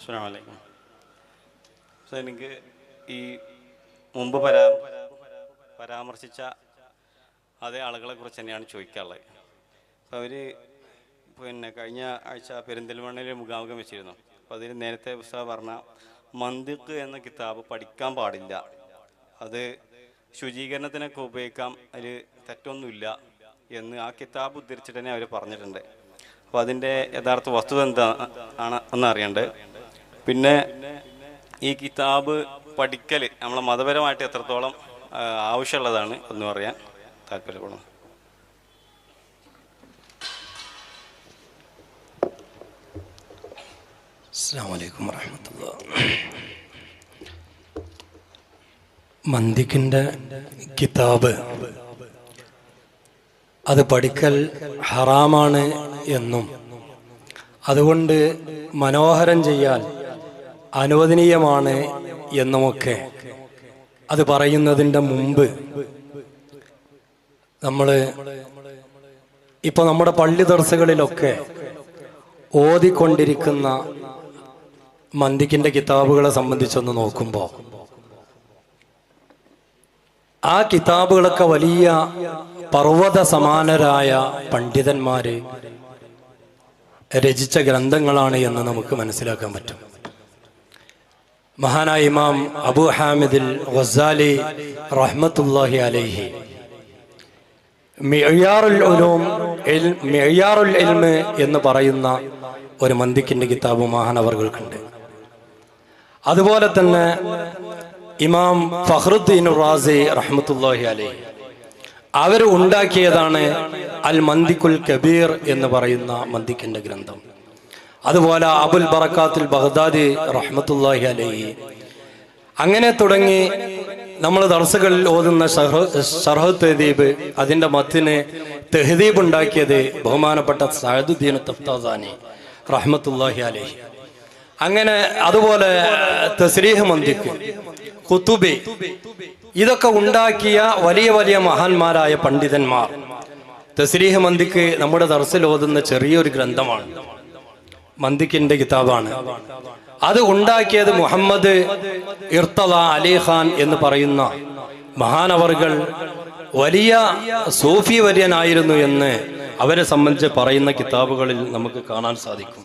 അസ്സലാമു അലൈക്കും. സോ എനിക്ക് ഈ മുമ്പ് പരാ പരാമർശിച്ച അതേ ആളുകളെ കുറിച്ച് തന്നെയാണ് ചോദിക്കാനുള്ളത്. അപ്പോൾ അവർ പിന്നെ കഴിഞ്ഞ ആഴ്ച പെരിന്തൽമണ്ണയിൽ മുഖാമുഖം വെച്ചിരുന്നു. അപ്പോൾ അതിൽ നേരത്തെ പുസ്തകം പറഞ്ഞ മന്ദിക്ക് എന്ന കിതാബ് പഠിക്കാൻ പാടില്ല. അത് ശുചീകരണത്തിനൊക്കെ ഉപയോഗിക്കാം. അതിൽ തെറ്റൊന്നുമില്ല എന്ന് ആ കിതാബ് ഉദ്ധരിച്ചിട്ട് തന്നെ അവർ പറഞ്ഞിട്ടുണ്ട്. അപ്പോൾ അതിന്റെ യഥാർത്ഥ വസ്തുത എന്താ ആണ് എന്ന് അറിയണ്ട്? പിന്നെ ഈ കിതാബ് പഠിക്കൽ നമ്മളെ മതപരമായിട്ട് എത്രത്തോളം ആവശ്യമുള്ളതാണ് എന്ന് പറയാൻ താല്പര്യപ്പെടുന്നു. അസ്സാം വലൈക്കും വറഹമത്തുള്ള മന്ദിക്കിന്റെ കിതാബ്. അത് പഠിക്കൽ ഹറാമാണ് എന്നും. അതുകൊണ്ട് മനോഹരം ചെയ്യാൻ അനുവദനീയമാണ് എന്നുമൊക്കെ. അത് പറയുന്നതിന്റെ മുമ്പ് നമ്മൾ ഇപ്പോൾ നമ്മുടെ പള്ളി ദർസുകളിലൊക്കെ ഓതിക്കൊണ്ടിരിക്കുന്ന മന്ദിക്കിന്റെ കിതാബുകളെ സംബന്ധിച്ചൊന്ന് നോക്കുമ്പോൾ ആ കിതാബുകളൊക്കെ വലിയ പർവത സമാനരായ പണ്ഡിതന്മാര് രചിച്ച ഗ്രന്ഥങ്ങളാണ് എന്ന് നമുക്ക് മനസ്സിലാക്കാൻ പറ്റും. മഹാനായ ഇമാം അബു ഹാമിദിൽ ഗസാലി റഹ്മത്തുല്ലാഹി അലൈഹി. മെയ്യാറുൽ ഉലൂം മിഅ്യാറുൽ ഇൽമ് എന്ന് പറയുന്ന ഒരു മന്ദിക്കിന്റെ കിതാബ് മഹാനവർകൾക്കുണ്ട് അതുപോലെ തന്നെ ഇമാം ഫഹ്റുദ്ദീൻ റാസി റഹ്മത്തുല്ലാഹി അലൈഹി. അവർ ഉണ്ടാക്കിയതാണ് അൽ മന്ദിക്കുൽ കബീർ എന്ന് പറയുന്ന മന്ദിക്കിന്റെ ഗ്രന്ഥം. അതുപോലെ അബുൽ ബറക്കാത്തുൽ ബഗ്ദാദി റഹ്മത്തുല്ലാഹി അലൈഹി. അങ്ങനെ തുടങ്ങി നമ്മൾ ദർസുകളിൽ ഓതുന്ന ഷർഹ് തെഹദീബ് അതിന്റെ മത്തിന് തെഹദീബ് ഉണ്ടാക്കിയത് ബഹുമാനപ്പെട്ട സഹദുദ്ദീൻ തഫ്താസാനി റഹ്മത്തുല്ലാഹി അലൈഹി. അങ്ങനെ അതുപോലെ തസ്രീഹ് മന്ദിക്ക് കുത്തുബി ഇതൊക്കെ ഉണ്ടാക്കിയ വലിയ വലിയ മഹാന്മാരായ പണ്ഡിതന്മാർ. തസ്രീഹ് മന്ദിക്ക് നമ്മുടെ ദർസിൽ ഓതുന്ന ചെറിയൊരു ഗ്രന്ഥമാണ്. മന്ദിക്കിന്റെ കിതാബാണ്. അത് ഉണ്ടാക്കിയത് മുഹമ്മദ് ഇർത്തല അലി ഖാൻ എന്ന് പറയുന്ന മഹാനവറുകൾ വലിയ സൂഫി വര്യനായിരുന്നു എന്ന് അവരെ സംബന്ധിച്ച് പറയുന്ന കിതാബുകളിൽ നമുക്ക് കാണാൻ സാധിക്കും.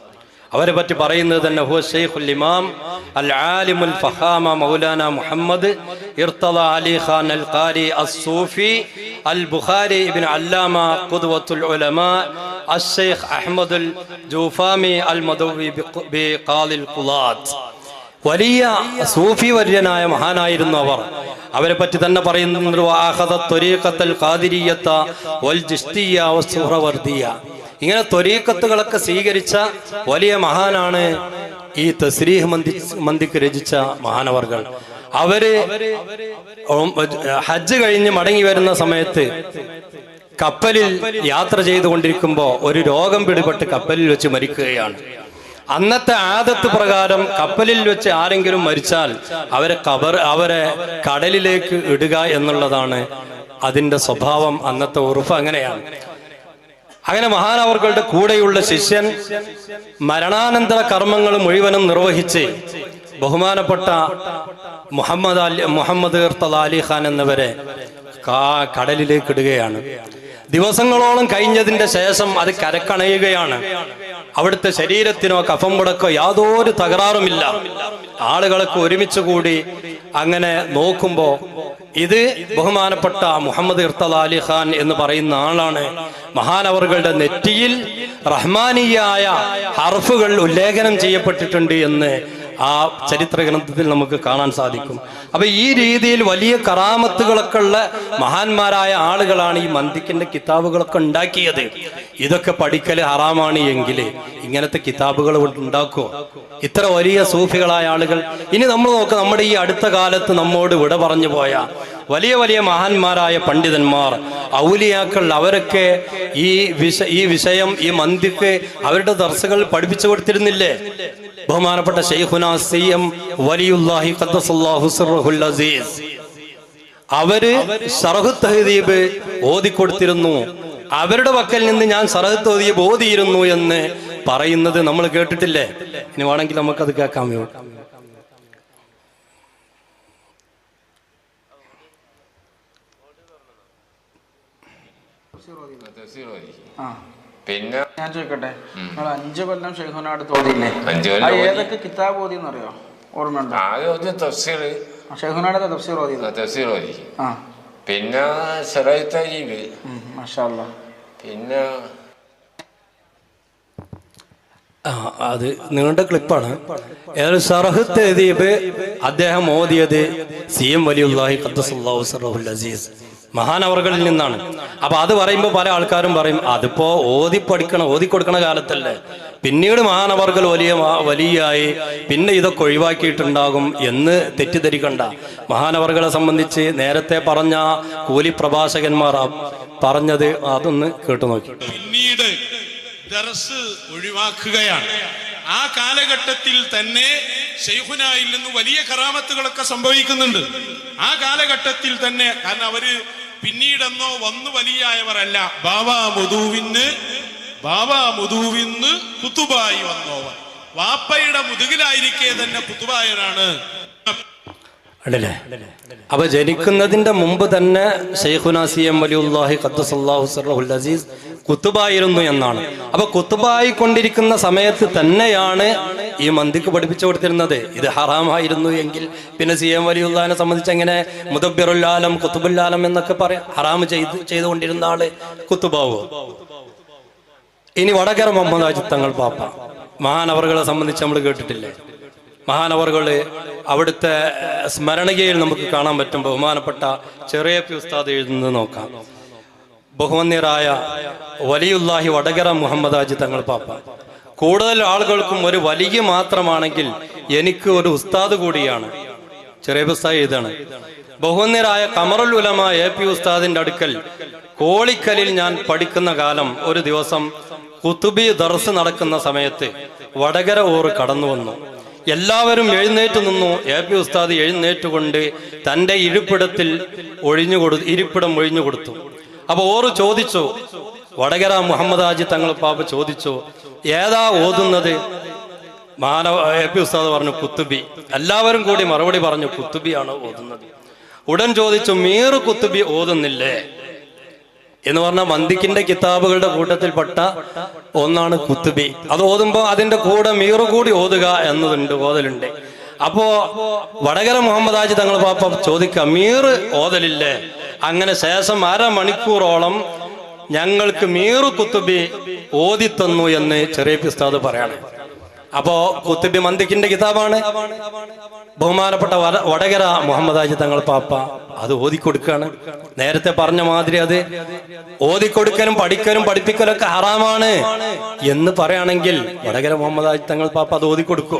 അവരെ പറ്റി പറയുന്നത് തന്നെ ഹുവ ഷെയ്ഖുൽ ഇമാം അൽ ആലിമുൽ ഫഹാമ മൗലാന മുഹമ്മദ് ഇർത്തല അലി ഖാൻ അൽ ഖാരി അസ് സൂഫി അൽ ബുഖാരി ഇബ്നു അല്ലാമ ഖുദ്വത്തുൽ ഉലമാ الشيخ അഹമ്മദുൽ الجوفامي അൽ മദവി ബി വലിയ സൂഫി വര്യനായ മഹാനായിരുന്നു അവർ അവരെ പറ്റി തന്നെ പറയുന്നുണ്ട് ഇങ്ങനെ ത്വരീക്കത്തുകളൊക്കെ സ്വീകരിച്ച വലിയ മഹാനാണ് ഈ തസ്രീഹ് മന്തി മന്തിക്ക് രചിച്ച മഹാനവർകൾ അവർ ഹജ്ജ് കഴിഞ്ഞ് മടങ്ങി വരുന്ന സമയത്ത് കപ്പലിൽ യാത്ര ചെയ്തുകൊണ്ടിരിക്കുമ്പോൾ ഒരു രോഗം പിടിപെട്ട് കപ്പലിൽ വെച്ച് മരിക്കുകയാണ്. അന്നത്തെ ആദത്ത് പ്രകാരം കപ്പലിൽ വെച്ച് ആരെങ്കിലും മരിച്ചാൽ അവരെ കബർ അവരെ കടലിലേക്ക് ഇടുക എന്നുള്ളതാണ് അതിന്റെ സ്വഭാവം അന്നത്തെ ഉറുഫ് അങ്ങനെയാണ്. അങ്ങനെ മഹാനവർകളുടെ കൂടെയുള്ള ശിഷ്യൻ മരണാനന്തര കർമ്മങ്ങൾ മുഴുവനും നിർവഹിച്ച് ബഹുമാനപ്പെട്ട മുഹമ്മദ് അലി മുഹമ്മദ് ഇർത്തല അലി ഖാൻ എന്നിവരെ കടലിലേക്ക് ഇടുകയാണ്. ദിവസങ്ങളോളം കഴിഞ്ഞതിന്റെ ശേഷം അത് കരക്കണയുകയാണ്. അവിടുത്തെ ശരീരത്തിനോ കഫം മുടക്കോ യാതൊരു തകരാറുമില്ല. ആളുകളൊക്കെ ഒരുമിച്ച് കൂടി അങ്ങനെ നോക്കുമ്പോ ഇത് ബഹുമാനപ്പെട്ട മുഹമ്മദ് ഇർത്തല അലി ഖാൻ എന്ന് പറയുന്ന ആളാണ്. മഹാനവറുകളുടെ നെറ്റിയിൽ റഹ്മാനിയായ ഹർഫുകൾ ഉല്ലേഖനം ചെയ്യപ്പെട്ടിട്ടുണ്ട് എന്ന് ആ ചരിത്ര ഗ്രന്ഥത്തിൽ നമുക്ക് കാണാൻ സാധിക്കും. അപ്പൊ ഈ രീതിയിൽ വലിയ കറാമത്തുകളൊക്കെ ഉള്ള മഹാന്മാരായ ആളുകളാണ് ഈ മന്ദിക്കിന്റെ കിതാബുകളൊക്കെ ഉണ്ടാക്കിയത്. ഇതൊക്കെ പഠിക്കൽ ഹറാമാണ് എങ്കിൽ ഇങ്ങനത്തെ കിതാബുകൾ ഉണ്ടാക്കുമോ ഇത്ര വലിയ സൂഫികളായ ആളുകൾ. ഇനി നമ്മൾ നോക്കുക നമ്മുടെ ഈ അടുത്ത കാലത്ത് നമ്മോട് വിട പറഞ്ഞു പോയ വലിയ വലിയ മഹാന്മാരായ പണ്ഡിതന്മാർ ഔലിയാക്കൾ അവരൊക്കെ ഈ വിഷ ഈ വിഷയം ഈ മന്ദിക്ക് അവരുടെ ദർശകൾ പഠിപ്പിച്ചു കൊടുത്തിരുന്നില്ലേ? ബഹുമാനപ്പെട്ട അസീസ്. അവർ ഷറഹു തഹദീബ് ഓതിക്കൊടുത്തിരുന്നു. അവരുടെ വക്കൽ നിന്ന് ഞാൻ സറഹത്ത് ഓതിയ ഓതിയിരുന്നു എന്ന് പറയുന്നത് നമ്മൾ കേട്ടിട്ടില്ലേ? ഇനി വേണമെങ്കിൽ നമുക്കത് കേൾക്കാമോ തഫ്സീർ ഓതി. ആ പിന്നെ? ഞാൻ ചോദിക്കട്ടെ? നിങ്ങൾ അഞ്ചു കൊല്ലം ഷെയ്ഖുനാട് ഓതി. ഏതൊക്കെ കിതാബ് ഓതി എന്നറിയോ ഓർമ്മയുണ്ടോ തഫ്സീർ. ഷെയ്ഖുനാടെ തഫ്സീർ തഫ്സീർ ഓതി. പിന്നെ പിന്നെ അത് നിങ്ങളുടെ ക്ലിപ്പാണ്. സർഹത്ത് എഴുതിയത് അദ്ദേഹം ഓതിയത് സി എം വലിയുല്ലാഹി ഖദ്ദസുല്ലാഹു അസീസ്. മഹാനവറുകളിൽ നിന്നാണ്. അപ്പൊ അത് പറയുമ്പോൾ പല ആൾക്കാരും പറയും അതിപ്പോ ഓതി പഠിക്കണം ഓതി കൊടുക്കണ കാലത്തല്ലേ. പിന്നീട് മഹാനവർകൾ വലിയ വലിയായി. പിന്നെ ഇതൊക്കെ ഒഴിവാക്കിയിട്ടുണ്ടാകും എന്ന് തെറ്റിദ്ധരിക്കണ്ട. മഹാനവർകളെ സംബന്ധിച്ച് നേരത്തെ പറഞ്ഞ കൂലി പ്രഭാഷകന്മാർ പറഞ്ഞത് അതൊന്ന് കേട്ടു നോക്കി. പിന്നീട് ദർസ് ഒഴിവാക്കുകയാണ്. ആ കാലഘട്ടത്തിൽ തന്നെ ഷെയ്ഖുനായിൽ നിന്ന് വലിയ കറാമത്തുകളൊക്കെ സംഭവിക്കുന്നുണ്ട്. ആ കാലഘട്ടത്തിൽ തന്നെ കാരണം അവർ പിന്നീടെന്നോ വന്നു വലിയായവരല്ല. ബാബാ മുതുവിന് ബാബാ മുതുവിന്ന് കുത്തുബായി വന്നോവർ വാപ്പയുടെ മുതുകിലായിരിക്കെ തന്നെ കുത്തുബായനാണ്. ഉണ്ടല്ലേ അപ്പൊ ജനിക്കുന്നതിന്റെ മുമ്പ് തന്നെ ഷെയ്ഖുനാസിയം വലിയുല്ലാഹി ഖദ്ദസല്ലാഹു അസീസ് കുത്തുബായിരുന്നു എന്നാണ്. അപ്പൊ കുത്തുബായി കൊണ്ടിരിക്കുന്ന സമയത്ത് തന്നെയാണ് ഈ മന്തിക്ക് പഠിപ്പിച്ചു കൊടുത്തിരുന്നത്. ഇത് ഹറാമായിരുന്നു എങ്കിൽ പിന്നെ സി എം വലിയുല്ലാനെ സംബന്ധിച്ച് എങ്ങനെ മുദബിറുല്ലാലം കുത്തുബുല്ലാലം എന്നൊക്കെ പറയാം ഹറാം ചെയ്ത് ചെയ്തുകൊണ്ടിരുന്ന ആൾ കുത്തുബാവോ? ഇനി വടകര മുഹമ്മദ് അജിത്തങ്ങൾ പാപ്പ. മഹാനവറുകളെ സംബന്ധിച്ച് നമ്മൾ കേട്ടിട്ടില്ലേ? മഹാനവറുകൾ അവിടുത്തെ സ്മരണികയിൽ നമുക്ക് കാണാൻ പറ്റും. ബഹുമാനപ്പെട്ട ചെറിയ പി ഉസ്താദ് എഴുതുന്നത് നോക്കാം. ബഹുമന്യരായ വലിയുല്ലാഹി വടകര മുഹമ്മദ് അജി തങ്ങൾ പാപ്പ. കൂടുതൽ ആളുകൾക്കും ഒരു വലിയ മാത്രമാണെങ്കിൽ എനിക്ക് ഒരു ഉസ്താദ് കൂടിയാണ്. ചെറിയ ഉസ്താദ് എഴുതാണ്. ബഹുമന്യരായ കമറുൽ ഉലമ എ പി ഉസ്താദിന്റെ അടുക്കൽ കോളിക്കലിൽ ഞാൻ പഠിക്കുന്ന കാലം ഒരു ദിവസം കുത്തുബി ദർസ് നടക്കുന്ന സമയത്ത് വടകര ഊർ കടന്നു വന്നു എല്ലാവരും എഴുന്നേറ്റ് നിന്നു. എ പി ഉസ്താദ് എഴുന്നേറ്റുകൊണ്ട് തന്റെ ഇരിപ്പിടത്തിൽ ഒഴിഞ്ഞു കൊടു ഇരിപ്പിടം ഒഴിഞ്ഞു കൊടുത്തു. അപ്പൊ ഓറ് ചോദിച്ചു. വടകര മുഹമ്മദ് ആജി തങ്ങൾ പാപ്പ ചോദിച്ചു. ഏതാ ഓതുന്നത്? മാനവ എ പി ഉസ്താദ് പറഞ്ഞു കുത്തുബി. എല്ലാവരും കൂടി മറുപടി പറഞ്ഞു കുത്തുബിയാണ് ഓതുന്നത്. ഉടൻ ചോദിച്ചു മീർ കുത്തുബി ഓതുന്നില്ലേ? എന്ന് പറഞ്ഞാൽ മന്ദിക്കിന്റെ കിതാബുകളുടെ കൂട്ടത്തിൽപ്പെട്ട ഒന്നാണ് കുത്തുബി. അത് ഓതുമ്പോ അതിന്റെ കൂടെ മീറ് കൂടി ഓതുക എന്നതുണ്ട് ഓതലുണ്ട്. അപ്പോ വടകര മുഹമ്മദ് ആജി തങ്ങൾ പാപ്പ ചോദിക്ക മീറ് ഓതലില്ലേ? അങ്ങനെ ശേഷം അരമണിക്കൂറോളം ഞങ്ങൾക്ക് മീറു കുത്തുബി ഓതിത്തന്നു എന്ന് ചെറിയ പിസ്താദ് പറയാണ്. അപ്പോ കുത്തുബി മന്ദിക്കിന്റെ കിതാബാണ്. ബഹുമാനപ്പെട്ട വട- വടകര മുഹമ്മദ് ആജി തങ്ങൾ പാപ്പ അത് ഓതിക്കൊടുക്കുകയാണ് നേരത്തെ പറഞ്ഞ മാതിരി അത് ഓതിക്കൊടുക്കലും പഠിക്കലും പഠിപ്പിക്കലും ഒക്കെ ഹറാമാണ് എന്ന് പറയുകയാണെങ്കിൽ വടകര മുഹമ്മദ് ആജി തങ്ങൾ പാപ്പ അത് ഓതിക്കൊടുക്കോ.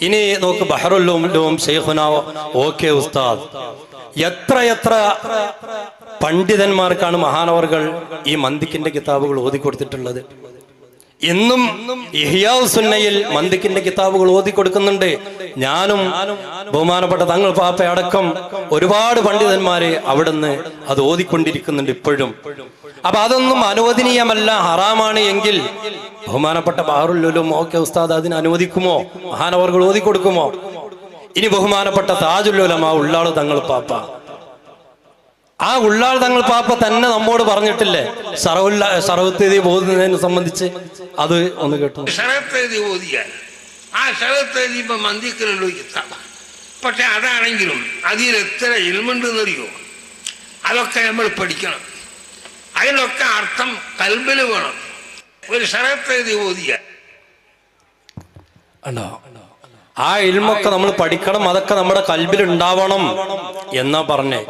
ഇനി നോക്ക് ബഹറുല്ലോം ഷെയ്ഖുനാവോ ഓക്കെ ഉസ്താദ്. എത്ര എത്ര പണ്ഡിതന്മാർക്കാണ് മഹാനവർകൾ ഈ മന്ദിക്കിന്റെ കിതാബുകൾ ഓതിക്കൊടുത്തിട്ടുള്ളത്? ഇന്നും സുന്നയിൽ മന്ദിക്കിന്റെ കിതാബുകൾ ഓതി കൊടുക്കുന്നുണ്ട്. ഞാനും ബഹുമാനപ്പെട്ട തങ്ങൾ പാപ്പ അടക്കം ഒരുപാട് പണ്ഡിതന്മാരെ അവിടുന്ന് അത് ഓതിക്കൊണ്ടിരിക്കുന്നുണ്ട് ഇപ്പോഴും. അപ്പൊ അതൊന്നും അനുവദനീയമല്ല ഹറാമാണ് എങ്കിൽ ബഹുമാനപ്പെട്ട ബാറുല്ലും ഓക്കെ ഉസ്താദ് അതിന് അനുവദിക്കുമോ? മഹാനവർകൾ ഓതി കൊടുക്കുമോ ഇനി ബഹുമാനപ്പെട്ട താജുല്ലുലമാ ഉള്ളാൾ തങ്ങൾ പാപ്പ. ആ ഉള്ളാൾ തങ്ങൾ പാപ്പ തന്നെ നമ്മോട് പറഞ്ഞിട്ടില്ലേ? സർവുള്ള സർവത്തേതി പോകുന്നതിനെ സംബന്ധിച്ച് അത് ഒന്ന് കേട്ടു ഓതിയാൽ ആ ഇപ്പൊ മന്ദിക്കലുള്ള പക്ഷെ അതാണെങ്കിലും അതിൽ എത്ര ഇൽമുണ്ടെന്നറിയോ അതൊക്കെ നമ്മൾ പഠിക്കണം. അതിനൊക്കെ അർത്ഥം കൽബിൽ വേണം. ഒരു ഷറത്തെഴുതി ഓതിയാൽ ആ ഇൽമൊക്കെ നമ്മൾ പഠിക്കണം അതൊക്കെ നമ്മുടെ കൽബിൽ ഉണ്ടാവണം എന്നാ പറഞ്ഞേ.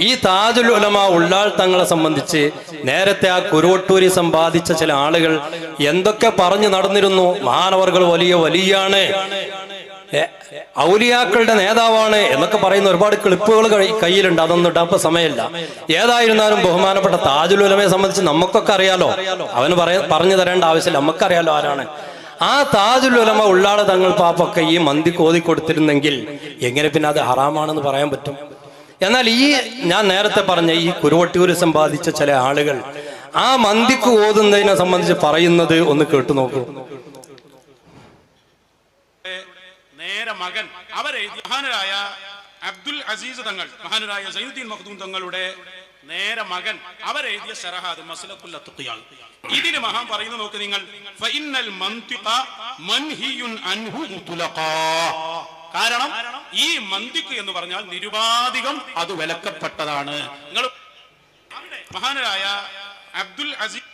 ഈ താജുൽ ഉലമ ഉള്ളാൾ തങ്ങളെ സംബന്ധിച്ച് നേരത്തെ ആ കുരുവട്ടൂരി സമ്പാദിച്ച ചില ആളുകൾ എന്തൊക്കെ പറഞ്ഞു നടന്നിരുന്നു? മാനവർകൾ വലിയ വലിയാണ്. ഔലിയാക്കളുടെ നേതാവാണ് എന്നൊക്കെ പറയുന്ന ഒരുപാട് ക്ലിപ്പുകൾ കയ്യിലുണ്ട്. അതൊന്നും ഇടാപ്പ സമയമില്ല. ഏതായിരുന്നാലും ബഹുമാനപ്പെട്ട താജുൽ ഉലമയെ സംബന്ധിച്ച് നമുക്കൊക്കെ അറിയാലോ. അവന് പറയ പറഞ്ഞു തരേണ്ട ആവശ്യമില്ല. നമുക്കറിയാലോ ആരാണ്. ആ താജുൽ ഉലമ ഉള്ളാൾ തങ്ങൾ പാപ്പൊക്കെ ഈ മന്തി കോതി കൊടുത്തിരുന്നെങ്കിൽ എങ്ങനെ പിന്നെ അത് ഹറാമാണെന്ന് പറയാൻ പറ്റും? എന്നാൽ ഈ ഞാൻ നേരത്തെ പറഞ്ഞ ഈ കുരുവട്ടൂർ സമ്പാദിച്ച ചില ആളുകൾ ആ മന്തിക്ക് ഓതുന്നതിനെ സംബന്ധിച്ച് പറയുന്നത് ഒന്ന് കേട്ടു നോക്കൂ. നേരെ മകൻ അവരെ മഹാനരായ അബ്ദുൽ അസീസ് തങ്ങൾ മഹാനരായ സൈനുദ്ദീൻ മഖ്ദൂം തങ്ങളുടെ നേരെ മകൻ അവരെഴുതിയ സരഹാദ് മസലക്കുല്ല തുക്കിയാൾ ഇതിൽ മഹാൻ പറയുന്നത് നോക്ക് നിങ്ങൾ. കാരണം ഈ മന്തിക്ക് എന്ന് പറഞ്ഞാൽ നിരുപാധികം അത് വിലക്കപ്പെട്ടതാണ്. നിങ്ങൾ മഹാനരായ അബ്ദുൽ അസീസ്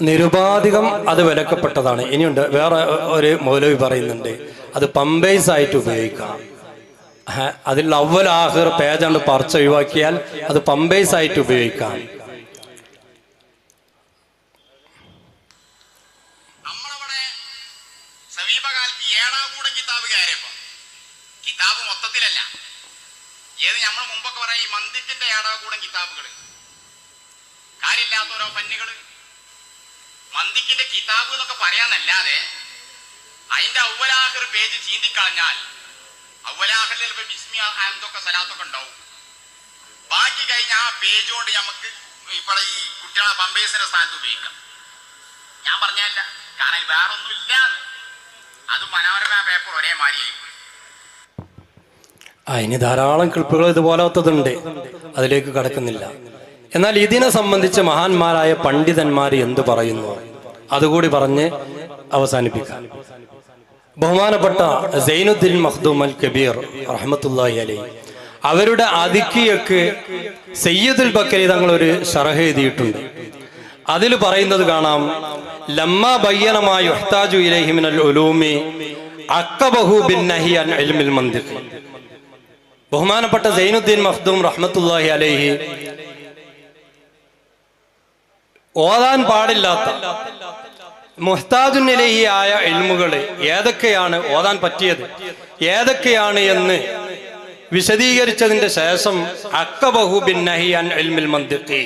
നിരുപാധികം അത് വിലക്കപ്പെട്ടതാണ്. ഇനിയുണ്ട് വേറെ ഒരു മൗലവി പറയുന്നുണ്ട്. അത് പമ്പേസ് ആയിട്ട് ഉപയോഗിക്കാം. അതിൽ അവൽ ആഹിർ പേജാണ്ട് പറിച്ച് ഒഴിവാക്കിയാൽ അത് പമ്പേസ് ആയിട്ട് ഉപയോഗിക്കാം. മന്ദിക്കിന്റെ കിതാബ് എന്നൊക്കെ പറയാന്നല്ലാതെ അതിന്റെ ഔവലാഹിർ പേജ് ചീന്തിക്കളഞ്ഞാൽ ഔവലാഹിറിൽ ബിസ്മി എന്തൊക്കെ സലാത്തൊക്കെ ഉണ്ടാവും? ബാക്കി കഴിഞ്ഞ ആ പേജ് കൊണ്ട് നമുക്ക് ഇപ്പോൾ ഈ കുട്ടികളെ പമ്പേഴ്സിന്റെ സ്ഥാനത്ത് ഉപയോഗിക്കാം. ഞാൻ പറഞ്ഞല്ല കാരണം വേറെ ഒന്നും ഇല്ല അത് മനോരമ പേപ്പർ ഒരേ മാതിരി അതിന് ധാരാളം ക്ലിപ്പുകൾ ഇതുപോലത്തതുണ്ട്. അതിലേക്ക് കടക്കുന്നില്ല. എന്നാൽ ഇതിനെ സംബന്ധിച്ച് മഹാന്മാരായ പണ്ഡിതന്മാർ എന്തു പറയുന്നു? അതുകൂടി പറഞ്ഞ് അവസാനിപ്പിക്കാം. ബഹുമാനപ്പെട്ട സൈനുദ്ദീൻ മഖ്ദൂം അൽ കബീർ റഹ്മത്തുല്ലാഹി അലൈ അവരുടെ അതിക്കിയൊക്കെ സയ്യദുൽ ബക്കരി തങ്ങളൊരു ഷറഹ് എഴുതിയിട്ടുണ്ട്. അതിൽ പറയുന്നത് കാണാം ലമ്മ ബയ്യനമായി ഒഹ്താജു ഇലൈഹി മിനൽ ഉലൂമി അക്കബഹു ബിൻ നഹി അൻ ഇൽമിൽ മന്ദിർ ബഹുമാനപ്പെട്ട സൈനുദ്ദീൻ മഖ്ദൂം റഹ്മത്തുല്ലാഹി അലൈഹി ഓതാൻ പാടില്ലാത്ത മുഹ്താജുനിലഹി ആയ ഇൽമുകൾ ഏതൊക്കെയാണ് ഓതാൻ പറ്റിയത്? ഏതൊക്കെയാണ് എന്ന് വിശദീകരിച്ചതിന്റെ ശേഷം അക്കബഹു ബിൻ നഹി അൻ മന്തിഖി.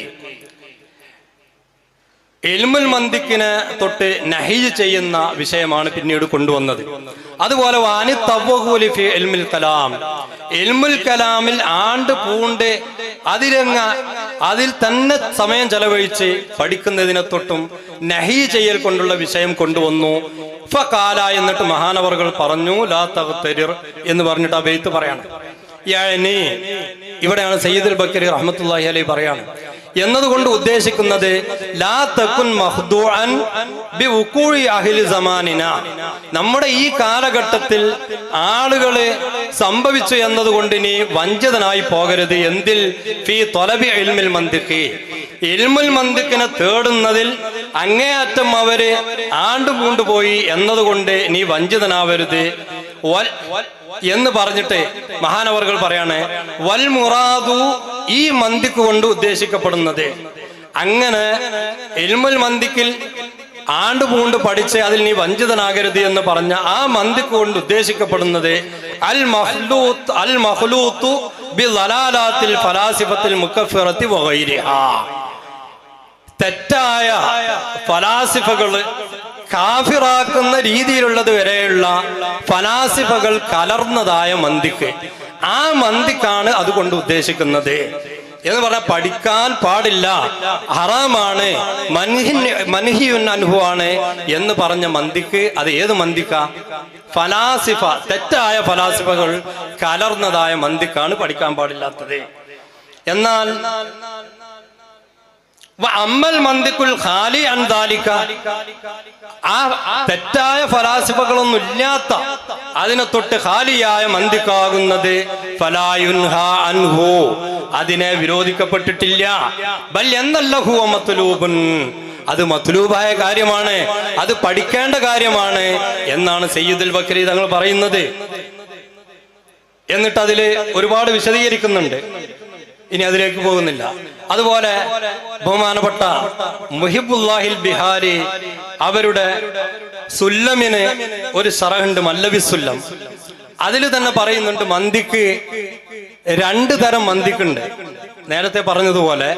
എൽമുൽ മന്ദിക്കിനെ തൊട്ട് നഹീജ് ചെയ്യുന്ന വിഷയമാണ് പിന്നീട് കൊണ്ടുവന്നത്. അതുപോലെ വാനി തവ്വഹുലിഫി എൽമുൽ കലാം. എൽമുൽ കലാമിൽ ആണ്ട് പൂണ്ട് അതിരങ്ങ അതിൽ തന്നെ സമയം ചെലവഴിച്ച് പഠിക്കുന്നതിനെ തൊട്ടും നഹീ ചെയ്യൽ കൊണ്ടുള്ള വിഷയം കൊണ്ടുവന്നു. ഫകാല എന്നിട്ട് മഹാനവറുകൾ പറഞ്ഞു ലാ തകത്തരിർ എന്ന് പറഞ്ഞിട്ട് ആ പറയണം. ഇവിടെയാണ് സയ്യിദുൽ ബക്കരി റഹ്മത്തുള്ളാഹി അലൈ പറയാണ്. എന്നതുകൊണ്ട് ഉദ്ദേശിക്കുന്നത് ലാ മഹ്ദൂഅൻ ബി അഹിലി നമ്മുടെ ഈ കാലഘട്ടത്തിൽ ആളുകൾ സംഭവിച്ചു എന്നതുകൊണ്ട് ഇനി വഞ്ചിതനായി പോകരുത്. എന്തിൽ? ഫി മന്ദിക്കിനെ തേടുന്നതിൽ അങ്ങേയറ്റം അവർ ആണ്ടുപൂണ്ടുപോയി എന്നതുകൊണ്ട് നീ വഞ്ചിതനാവരുത്. എന്ന് പറഞ്ഞിട്ട് മഹാനവറുകൾ പറയാണ് വൽ മുറാദു ഈ മന്തിക്ക് കൊണ്ട് ഉദ്ദേശിക്കപ്പെടുന്നത്. അങ്ങനെ എൽമുൽ മന്തിക്കിൽ മന്ദിക്കിൽ ആണ്ടുപൂണ്ട് പഠിച്ച് അതിൽ നീ വഞ്ചിതനാകരുത് എന്ന് പറഞ്ഞ ആ മന്തിക്ക് കൊണ്ട് ഉദ്ദേശിക്കപ്പെടുന്നത് അൽ മഹ്ലൂത്ത് അൽ മഹ്ലൂത്തു ബി ലലാലാത്തിൽ ഫലാസിഫത്തിൽ മുക്കഫിറത്തി വഗൈരിഹാ തെറ്റായ ഫലാസിഫകൾ കാഫിറാക്കുന്ന രീതിയിലുള്ളത് വരെയുള്ള ഫലാസിഫകൾ കലർന്നതായ മന്തിക്ക്. ആ മന്തിക്കാണ് അതുകൊണ്ട് ഉദ്ദേശിക്കുന്നത്. എന്ന് പറഞ്ഞാൽ പഠിക്കാൻ പാടില്ല. ഹറാമാണ്. മൻഹി മൻഹിയുൻ അനുഭവമാണ് എന്ന് പറഞ്ഞ മന്തിക്ക്. അത് ഏത് മന്തിക്ക? ഫലാസിഫ തെറ്റായ ഫലാസിഫകൾ കലർന്നതായ മന്തിക്കാണ് പഠിക്കാൻ പാടില്ലാത്തത്. എന്നാൽ ഖാലി ആ തെറ്റായ ഫലാസിഫകളൊന്നും ഇല്ലാത്ത അതിനെ തൊട്ട് ഖാലിയായ മന്ദിക്കാകുന്നത് ഫലായുൻഹ അൻഹു. അതിനെ വിരോധിക്കപ്പെട്ടിട്ടില്ല. ബൽ എന്നല്ല ഹുവ അത് മത്ലൂബായ കാര്യമാണ്. അത് പഠിക്കേണ്ട കാര്യമാണ് എന്നാണ് സയ്യിദുൽ ബക്രി തങ്ങൾ പറയുന്നത്. എന്നിട്ട് അതിൽ ഒരുപാട് വിശദീകരിക്കുന്നുണ്ട്. ഇനി അതിലേക്ക് പോകുന്നില്ല. അതുപോലെ ബഹുമാനപ്പെട്ട മുഹിബുല്ലാഹിൽ ബിഹാരി അവരുടെ സുല്ലമിന് ഒരു സറഹുണ്ട് മല്ലവി സുല്ലം. അതിൽ തന്നെ പറയുന്നുണ്ട് മന്തിക്ക് രണ്ട് തരം മന്തിക്കുണ്ട്. നേരത്തെ പറഞ്ഞതുപോലെ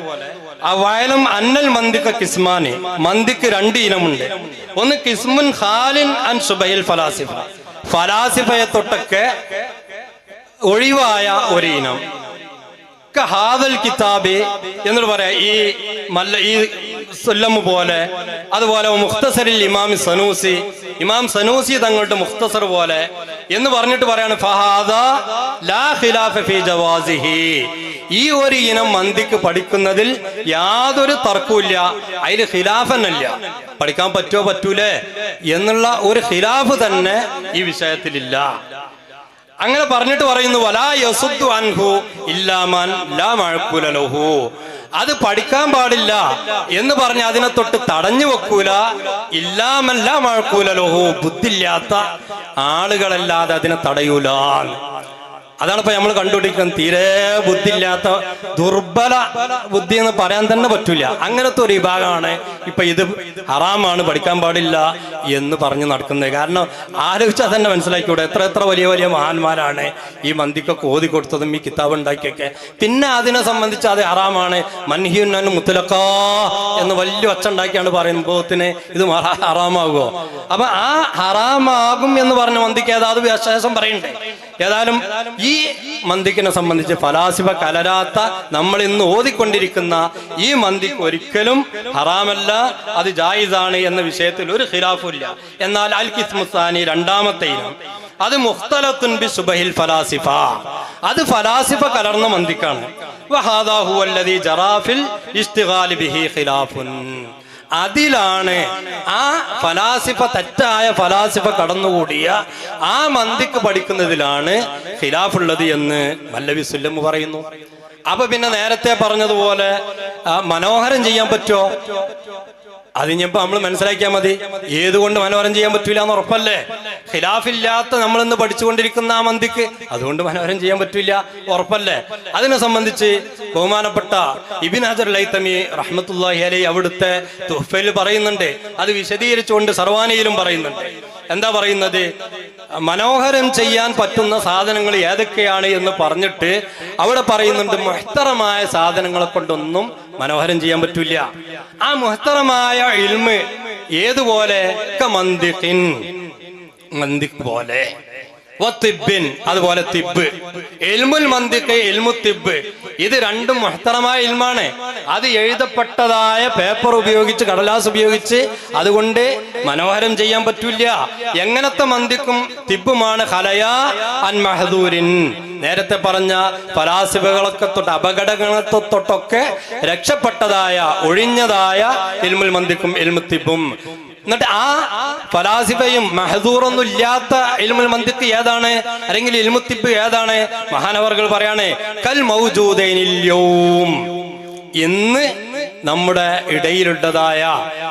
ആ വയലം അന്നൽ മന്തിക്ക കിസ്മാന് മന്തിക്ക് രണ്ട് ഇനമുണ്ട്. ഒന്ന് കിസ്മുൻ ഖാലിൻ അൻ സുബൈൽ ഫലാസിഫ. ഫലാസിഫയെ തൊട്ടൊക്കെ ഒഴിവായ ഒരു ഇനം. ഹാദൽ കിതാബി എന്ന് പറയാ ഈ മല്ല ഈ സുല്ലം പോലെ അതുപോലെ മുഖ്തസറിൽ ഇമാം സനൂസി ഇമാം സനൂസി തങ്ങളുടെ മുഖ്തസർ പോലെ എന്ന് പറഞ്ഞിട്ട് പറയാണ് ഈ ഒരു ഇനം മന്തിക്ക് പഠിക്കുന്നതിൽ യാതൊരു തർക്കവുമില്ല അതിൽ ഖിലാഫന്നല്ല പഠിക്കാൻ പറ്റുമോ പറ്റൂലേ? എന്നുള്ള ഒരു ഖിലാഫ് തന്നെ ഈ വിഷയത്തിലില്ല. അങ്ങനെ പറഞ്ഞിട്ട് പറയുന്നു വലാ യസുദ്ദു അൻഹു ഇല്ലാമൻ ലാ മഴക്കൂല ലഹു. അത് പഠിക്കാൻ പാടില്ല എന്ന് പറഞ്ഞ് അതിനെ തൊട്ട് തടഞ്ഞു വെക്കൂല. ഇല്ലാമല്ല ലാ മഴക്കൂല ലഹു ബുദ്ധില്ലാത്ത ആളുകളല്ലാതെ അതിനെ തടയൂല. അതാണ് ഇപ്പൊ നമ്മൾ കണ്ടുപിടിക്കുന്നത്. തീരെ ബുദ്ധിയില്ലാത്ത ദുർബല ബുദ്ധി എന്ന് പറയാൻ തന്നെ പറ്റൂല. അങ്ങനത്തെ ഒരു വിഭാഗമാണ് ഇപ്പൊ ഇത് ഹറാമാണ് പഠിക്കാൻ പാടില്ല എന്ന് പറഞ്ഞു നടക്കുന്നത്. കാരണം ആലോചിച്ചാൽ തന്നെ മനസ്സിലാക്കിക്കൂടെ. എത്ര എത്ര വലിയ വലിയ മഹാന്മാരാണ് ഈ മന്തിക്കൊക്കെ ഓതി കൊടുത്തതും ഈ കിതാബ് ഉണ്ടാക്കിയൊക്കെ. പിന്നെ അതിനെ സംബന്ധിച്ച് അത് ഹറാമാണ്. മൻഹിയുന്നു മുത്തലക്കാ എന്ന് വലിയ ഒച്ച ഉണ്ടാക്കിയാണ് പറയുമ്പോത്തിന് ഇത് ഹറാമാകുമോ അപ്പൊ ആ ഹറാമാകും എന്ന് പറഞ്ഞ മന്തിക്ക് ഏതാത് വിശേഷം പറയണ്ടേ ഏതായാലും ഈ മന്തിക്കിനെ സംബന്ധിച്ച് ഫലാസിഫ കലരാത്ത നമ്മൾ ഇന്ന് ഓതിക്കൊണ്ടിരിക്കുന്ന ഈ മന്തിക്ക് ഒരിക്കലും ഹറാമല്ല അത് ജായിസാണ് എന്ന വിഷയത്തിൽ ഒരു ഖിലാഫുല്ല എന്നാൽ അൽ കിസ്മുസാനി രണ്ടാമത്തെ അത് മുഖ്തലത്തുൻ ബി സുബഹിൽ ഫലാസിഫ. അത് ഫലാസിഫ കലർന്ന മന്തിക്കാണ് വഹാദാഹു അല്ലദീ ജറാഫിൽ ഇസ്തിഗാലി ബിഹി ഖിലാഫുൻ. അതിലാണ് ആ ഫലാസിഫ തെറ്റായ ഫലാസിഫ കടന്നുകൂടിയ ആ മന്തിക്ക് പഠിക്കുന്നതിലാണ് ഖിലാഫുള്ളത് എന്ന് മല്ലവി സുല്ലം പറയുന്നു. അപ്പൊ പിന്നെ നേരത്തെ പറഞ്ഞതുപോലെ മനോഹരം ചെയ്യാൻ പറ്റുമോ? അതിനിപ്പോ നമ്മൾ മനസ്സിലാക്കിയാൽ മതി. ഏതുകൊണ്ട് മനോഹരം ചെയ്യാൻ പറ്റൂല എന്ന് ഉറപ്പല്ലേ? ഖിലാഫില്ലാത്ത നമ്മൾ ഇന്ന് പഠിച്ചുകൊണ്ടിരിക്കുന്ന ആ മന്തിക്ക് അതുകൊണ്ട് മനോഹരം ചെയ്യാൻ പറ്റില്ല ഉറപ്പല്ലേ? അതിനെ സംബന്ധിച്ച് ബഹുമാനപ്പെട്ട ഇബിൻ ഹജർ ലൈത്തമി റഹ്മത്തുല്ലാഹി അലൈ അവിടുത്തെ തുഫയിൽ പറയുന്നുണ്ട്. അത് വിശദീകരിച്ചുകൊണ്ട് സർവാനയിലും പറയുന്നുണ്ട്. എന്താ പറയുന്നത്? മനോഹരം ചെയ്യാൻ പറ്റുന്ന സാധനങ്ങൾ ഏതൊക്കെയാണ് എന്ന് പറഞ്ഞിട്ട് അവിടെ പറയുന്നുണ്ട് മഹത്തരമായ സാധനങ്ങളെ കൊണ്ടൊന്നും മനോഹരം ചെയ്യാൻ പറ്റില്ല ആ മഹത്തരമായ ഇൽമ് ഏതുപോലെ? പോലെ. അതുപോലെ തിബ് എൽമുൽ മന്തിക്ക് എൽമു തിബ് ഇത് രണ്ടും മഹത്തരമായ ഇൽമാണ്. അത് എഴുതപ്പെട്ടതായ പേപ്പർ ഉപയോഗിച്ച് കടലാസ് ഉപയോഗിച്ച് അതുകൊണ്ട് മനോഹരം ചെയ്യാൻ പറ്റില്ല. എങ്ങനത്തെ മന്ദിക്കും തിബുമാണ് ഹലയ അൻ മഹദൂരിൻ. നേരത്തെ പറഞ്ഞ ഫലാസിഫകളൊക്കെ തൊട്ട് അപകടങ്ങളെ തൊട്ടൊക്കെ രക്ഷപ്പെട്ടതായ ഒഴിഞ്ഞതായ ഇൽമുൽ മന്ദിക്കും എൽമുത്തിബും എന്നിട്ട് ആ ഫലാസിഫയും മഹദൂറൊന്നും ഇല്ലാത്ത ഇൽമുൽ മന്ദിക്ക് ഏതാണ്? അല്ലെങ്കിൽ ഇൽമുത്തിപ്പ് ഏതാണ്? മഹാനവർകൾ പറയാണ് കൽ മൗജൂദൈനില്യവും ഇന്ന് നമ്മുടെ ഇടയിലുള്ളതായ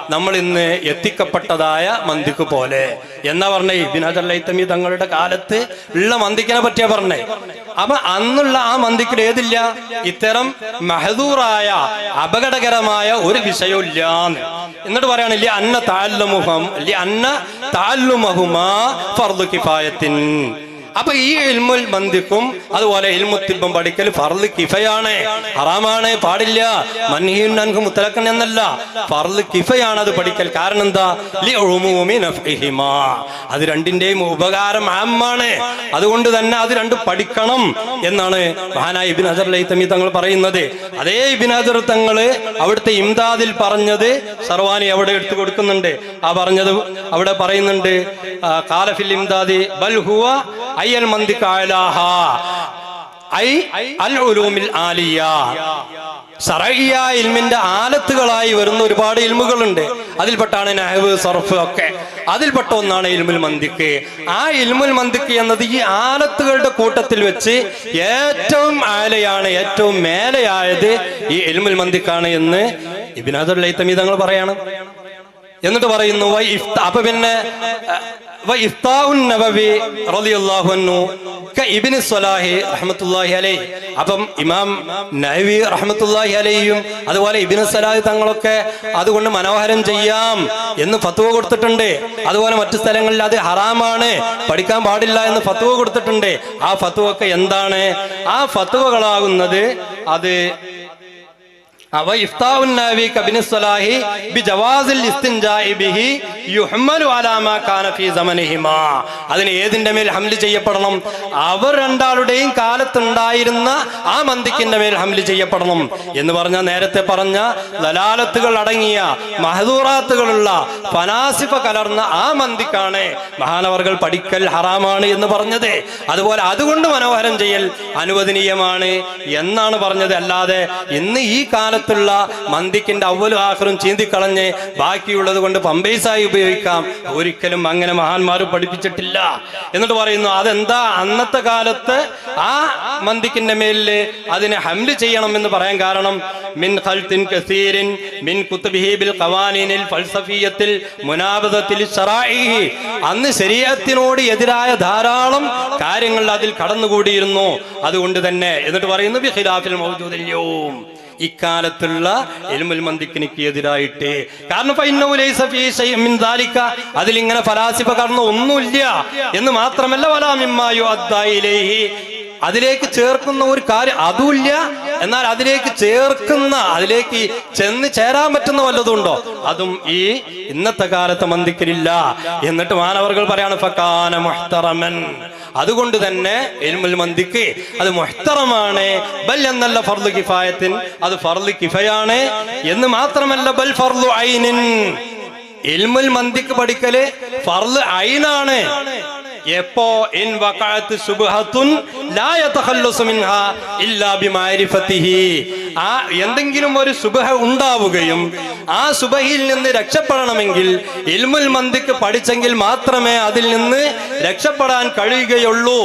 നമ്മൾ ഇന്ന് എത്തിക്കപ്പെട്ടതായ മന്തിക്ക് പോലെ. എന്നാ പറഞ്ഞേ? ബിനാജല്ലൈത്തമി തങ്ങളുടെ കാലത്ത് ഉള്ള മന്തിക്കിനെ പറ്റിയാ പറഞ്ഞേ. അപ്പൊ അന്നുള്ള ആ മന്തിക്കിൽ ഏതില്ല? ഇത്തരം മഹദൂറായ അപകടകരമായ ഒരു വിഷയവും ഇല്ല എന്നിട്ട് പറയാനില്ലേ അന്ന താല്ലുമുഖം അല്ലെ അന്ന താല്ലുമഹുമാ കിഫായത്തിൻ. അപ്പൊ ഈ ഇൽമുൽ ബന്ധിക്കും അതുപോലെ ഇൽമുത്തിബം പഠിക്കൽ ഫർദ് കിഫയാണ്. ഹറാമാണ് പാടില്ല. മൻഹിയുൻ അൻഹു മുത്തലക്കൻ എന്നല്ല. ഫർദ് കിഫയാണ് അത് പഠിക്കൽ. കാരണം എന്താ? അത് രണ്ടിന്റെയും ഉപകാരം ആമാണ് അതുകൊണ്ട് തന്നെ അത് രണ്ടും പഠിക്കണം എന്നാണ് മഹാനായ ഇബിൻ ഹസർ ലൈത്തമി തങ്ങൾ പറയുന്നത്. അതേ ഇബിൻ ഹസർ തങ്ങൾ അവിടുത്തെ ഇംദാദിൽ പറഞ്ഞത് സർവാനി അവിടെ എടുത്തു കൊടുക്കുന്നുണ്ട്. ആ പറഞ്ഞത് അവിടെ പറയുന്നുണ്ട് കാലഫിൽ ഇംദാദി ബൽ ഹുവ ഐ അൽ ഉലൂമിൽ ഇൽമിന്റെ ആലത്തുകളായി വരുന്ന ഒരുപാട് ഇൽമുകളുണ്ട്. അതിൽപ്പെട്ടാണ് നഹവ് സർഫ് ഒക്കെ. അതിൽപ്പെട്ട ഒന്നാണ് ഇൽമുൽ മന്ദിക്ക് ആ ഇൽമുൽ മന്ദിക്ക് എന്നത് ഈ ആലത്തുകളുടെ കൂട്ടത്തിൽ വെച്ച് ഏറ്റവും ആലയാണ് ഏറ്റവും മേലെയായത് ഈ ഇൽമുൽ മന്ദിക്കാണ് എന്ന് ഇബിനാദുൽ തങ്ങൾ പറയാണ്. എന്നിട്ട് പറയുന്നു അപ്പൊ പിന്നെ അപ്പം ഇമാം അതുപോലെ ഇബ്നു സ്വലാഹി തങ്ങളൊക്കെ അതുകൊണ്ട് മനോഹരം ചെയ്യാം എന്ന് ഫത്വ കൊടുത്തിട്ടുണ്ട്. അതുപോലെ മറ്റു സ്ഥലങ്ങളിൽ അത് ഹറാമാണ് പഠിക്കാൻ പാടില്ല എന്ന് ഫത്വ കൊടുത്തിട്ടുണ്ട്. ആ ഫത്വ ഒക്കെ എന്താണ്? ആ ഫത്വകളാകുന്നത് അത് അവ ഇഫ്താഉൻ നാവി കബിന് സ്വലാഹി ബി ജവാസിൽ ഇസ്തിൻജായി ബിഹി അതിന് ഏതിന്റെ മേൽ ഹംൽ ചെയ്യപ്പെടണം? അവർ രണ്ടാളുടെയും കാലത്തുണ്ടായിരുന്ന ആ മന്തിക്കിന്റെ മേൽ ഹംൽ ചെയ്യപ്പെടണം. എന്ന് പറഞ്ഞ നേരത്തെ പറഞ്ഞ ലലാലത്തുകൾ അടങ്ങിയ മഹദൂറാത്തുകളുള്ള ഫനാസിഫ കലർന്ന ആ മന്തിക്കാണ് മഹാനവർകൾ പഠിക്കൽ ഹറാമാണ് എന്ന് പറഞ്ഞത്. അതുപോലെ അതുകൊണ്ട് മനോഹരം ചെയ്യൽ അനുവദനീയമാണ് എന്നാണ് പറഞ്ഞത്. അല്ലാതെ ഇന്ന് ഈ കാലത്തുള്ള മന്തിക്കിന്റെ അവലും ആഹറും ചീന്തിക്കളഞ്ഞ് ബാക്കിയുള്ളത് കൊണ്ട് പമ്പേസായി ഉപയോഗിക്കാം. ഒരിക്കലും അങ്ങനെ മഹാന്മാർ പഠിപ്പിച്ചിട്ടില്ല. എന്നിട്ട് പറയുന്നു അതെന്താ? അന്നത്തെ കാലത്ത് ആ മന്തിക്കിന്റെ മേലിൽ അതിനെ ഹംൽ ചെയ്യണം എന്ന് പറയാൻ കാരണം മിൻ ഖൽത്തിൻ കസീരിൻ മിൻ കുത്തുബിഹീബിൽ ബിൽ ഫൽസഫീയത്തിൽ മുനാബദത്തിൽ അന്ന് ശരീരത്തിനോട് എതിരായ ധാരാളം കാര്യങ്ങൾ അതിൽ കടന്നുകൂടിയിരുന്നു. അതുകൊണ്ട് തന്നെ എന്നിട്ട് പറയുന്നു ബിഖിലാഫിൽ മൗജൂദിൽ യൗം. ഇക്കാലത്തുള്ള എൽമുൽ മന്ദിക്കിനിക്ക് എതിരായിട്ട് കാരണം അതിലിങ്ങനെ ഫലാസിഫ കാരണം ഒന്നുമില്ല. എന്ന് മാത്രമല്ല വലാ മിമ്മാ യുഅദ്ദാ ഇലൈഹി. അതിലേക്ക് ചേർക്കുന്ന ഒരു കാര്യം അതുമില്ല. എന്നാൽ അതിലേക്ക് ചേർക്കുന്ന അതിലേക്ക് ചെന്ന് ചേരാൻ പറ്റുന്ന വല്ലതും ഉണ്ടോ? അതും ഈ ഇന്നത്തെ കാലത്ത് മന്ദിക്കലില്ല എന്നിട്ട് മാനവർകൾ പറയാണ് ഫക്കാന മുഹ്തറമൻ. അതുകൊണ്ട് തന്നെ എൽമുൽ മന്ദിക്ക് അത് മുഹ്തറമാണ്. ബൽ എന്നല്ല ഫർദു കിഫായത്തിൻ. അത് ഫർദു കിഫയാണ്. എന്ന് മാത്രമല്ല ബൽ ഫർദു ഐനിൻ. എൽമുൽ മന്ദിക്ക് പഠിക്കൽ ഫർദ് ഐനാണ്. എപ്പോ ഇൻ വഖഅത്ത് സുബ്ഹത്തുൻ ലാ യതഖല്ലസു മിൻഹാ ഇല്ലാ ബിമാരിഫത്തിഹി. ആ എന്തെങ്കിലും ഒരു സുബഹ ഉണ്ടാവുകയും ആ സുബഹിൽ നിന്ന് രക്ഷപ്പെടണമെങ്കിൽ ഇൽമുൽ മന്ദിക്ക് പഠിച്ചെങ്കിൽ മാത്രമേ അതിൽ നിന്ന് രക്ഷപ്പെടാൻ കഴിയുകയുള്ളൂ.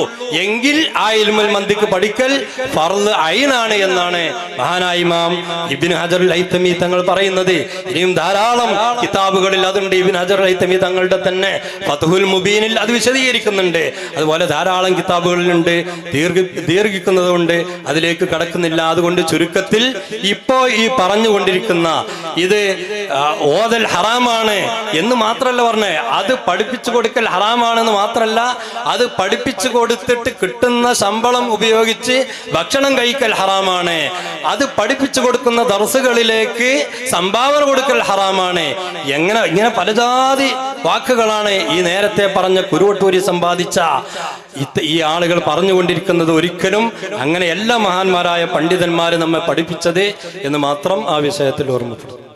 എങ്കിൽ ആ ഇൽമുൽ മന്ദിക്ക് പഠിക്കൽ ഫർദ് ഐനാണ് എന്നാണ് മഹാനായി മാം ഇബിൻ ഹജർ ലൈത്തമി തങ്ങൾ പറയുന്നത്. ഇനിയും ധാരാളം കിതാബുകളിൽ അതുണ്ട് ഇബിൻ ഹജർ ലൈത്തമി തങ്ങളുടെ തന്നെ ഫതുഹുൽ മുബീനിൽ അത് വിശദീകരിക്കുന്നുണ്ട്. അതുപോലെ ധാരാളം കിതാബുകളിലുണ്ട്. ദീർഘ ദീർഘിക്കുന്നതുകൊണ്ട് അതിലേക്ക് കടക്കുന്നില്ല. അതുകൊണ്ട് ചുരുക്കത്തിൽ ഇപ്പോ ഈ പറഞ്ഞുകൊണ്ടിരിക്കുന്ന ഇത് ഓതൽ ഹറാമാണ് എന്ന് മാത്രമല്ല പറഞ്ഞേ. അത് പഠിപ്പിച്ചു കൊടുക്കൽ ഹറാമാണെന്ന് മാത്രമല്ല അത് പഠിപ്പിച്ചു കൊടുത്തിട്ട് കിട്ടുന്ന ശമ്പളം ഉപയോഗിച്ച് ഭക്ഷണം കഴിക്കൽ ഹറാമാണ്. അത് പഠിപ്പിച്ചു കൊടുക്കുന്ന ദർസുകളിലേക്ക് സംഭാവന കൊടുക്കൽ ഹറാമാണ്. എങ്ങനെ ഇങ്ങനെ പലജാതി വാക്കുകളാണ് ഈ നേരത്തെ പറഞ്ഞ കുരുവട്ടൂരി സമ്പാദിച്ച. ഈ ആളുകൾ പറഞ്ഞുകൊണ്ടിരിക്കുന്നത് ഒരിക്കലും അങ്ങനെ എല്ലാ മഹാന്മാരായ പണ്ഡിതന്മാർ നമ്മെ പഠിപ്പിച്ചത് എന്ന് മാത്രം ആ വിഷയത്തിൽ ഓർമ്മപ്പെടുത്തുന്നു.